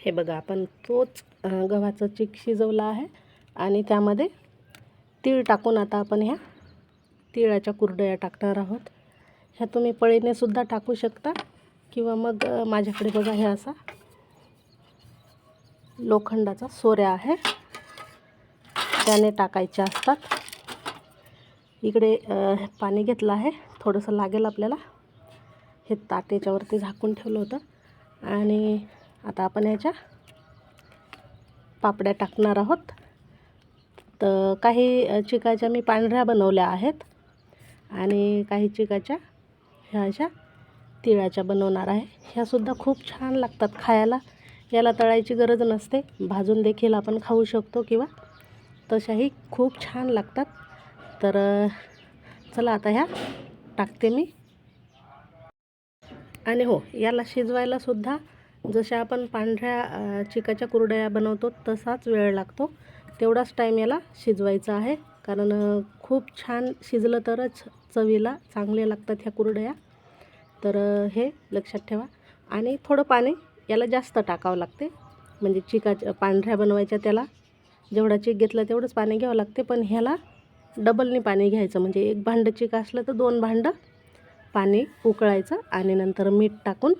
हे बघा आपण तोच गव्हाचं चीक शिजवला आहे आणि त्यामध्ये तीळ टाकून आता आपण ह्या तिळाच्या कुरडया टाकणार आहोत. ह्या तुम्ही पळीनेसुद्धा टाकू शकता किंवा मग माझ्याकडे बघा हे असा लोखंडाचा सोऱ्या आहे. त्याने टाकायच्या असतात. इकडे पाणी घेतलं आहे. थोडंसं लागेल आपल्याला. हे ताट याच्यावरती झाकून ठेवलं होतं. आणि आता आपण ह्याच्या पापड्या टाकणार आहोत. तर काही चिकाच्या मी पांढऱ्या बनवल्या आहेत आणि काही चिकाच्या ह्या अशा तिळाच्या बनवणार आहे. ह्यासुद्धा खूप छान लागतात खायला. याला तळायची गरज नसते. भाजून देखील आपण खाऊ शकतो किंवा तशाही खूप छान लागतात. तर चला आता ह्या टाकते मी. आणि हो याला शिजवायलासुद्धा जशा आपण पांढऱ्या चिकाच्या कुरडया बनवतो तसाच वेळ लागतो. तेवढाच टाईम याला शिजवायचा आहे. कारण खूप छान शिजलं तरच चवीला चांगले लागतात ह्या कुरडया. तर हे लक्षात ठेवा. आणि थोडं पाणी याला जास्त टाकावं लागते. म्हणजे चिकाच्या पांढऱ्या बनवायच्या त्याला. जेवढा चीक घेतला तेवढंच पाणी घ्यावं लागते. पण ह्याला डबलनी पाणी घ्यायचं. म्हणजे एक भांडं चीक असलं तर दोन भांडं पाणी उकळायचं आणि नंतर मीठ टाकून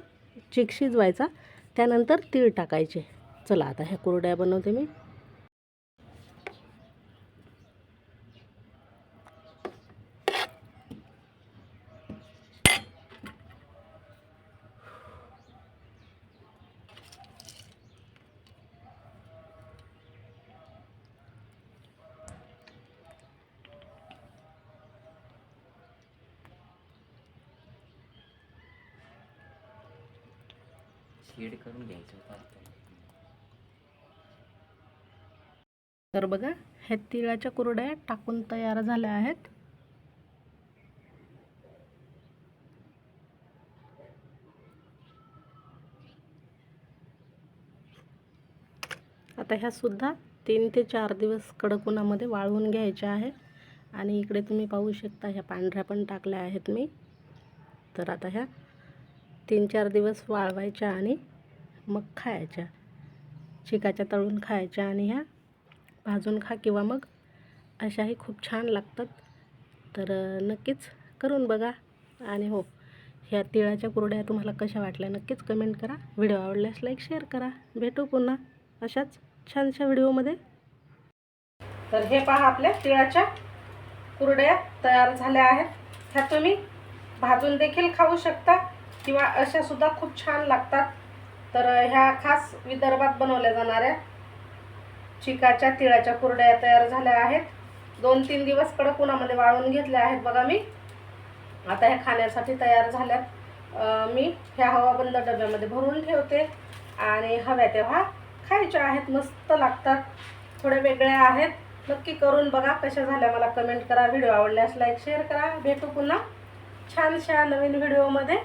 चिक शिजवायचा. त्यानंतर तीळ टाकायचे. चला आता ह्या कुरड्या बनवते मी. शेड करून घ्यायचं होतं तर बघा ह्या तिळाच्या कुरड्या टाकून तयार झाल्या आहेत. आता ह्या सुद्धा तीन ते चार दिवस कडक उन्हामध्ये वाळवून घ्यायच्या आहे आणि इकडे तुम्ही पाहू शकता ह्या पांढऱ्या पण टाकल्या आहेत मी. तर आता ह्या तीन चार दिवस वाळवायच्या आणि मग खायच्या. चिकाच्या तळून खायच्या आणि ह्या भाजून खा किंवा मग अशाही खूप छान लागतात. तर नक्कीच करून बघा. आणि हो ह्या तिळाच्या कुरड्या तुम्हाला कशा वाटल्या नक्कीच कमेंट करा. व्हिडिओ आवडल्यास लाईक शेअर करा. भेटू पुन्हा अशाच छानशा व्हिडिओमध्ये. तर हे पहा आपल्या तिळाच्या कुरड्या तयार झाल्या आहेत. ह्या तुम्ही भाजून देखील खाऊ शकता. किंवा अशा सुद्धा खूप छान लागतात. तर ह्या खास विदर्भात बनवल्या जाणाऱ्या चिकाच्या तिळाच्या कुरड्या तयार झाल्या आहेत. दोन तीन दिवस कडक उन्हामध्ये वाळवून घेतल्या आहेत बघा मी. आता ह्या खाण्यासाठी तयार झाल्यात. मी ह्या हवाबंद डब्यामध्ये भरून ठेवते आणि हव्या तेव्हा खायच्या आहेत मस्त लागतात. थोड्या वेगळ्या आहेत. नक्की करून बघा कशा झाल्या. मला कमेंट करा व्हिडिओ आवडल्यास लाईक शेअर करा. भेटू पुन्हा छानशा नवीन व्हिडिओमध्ये.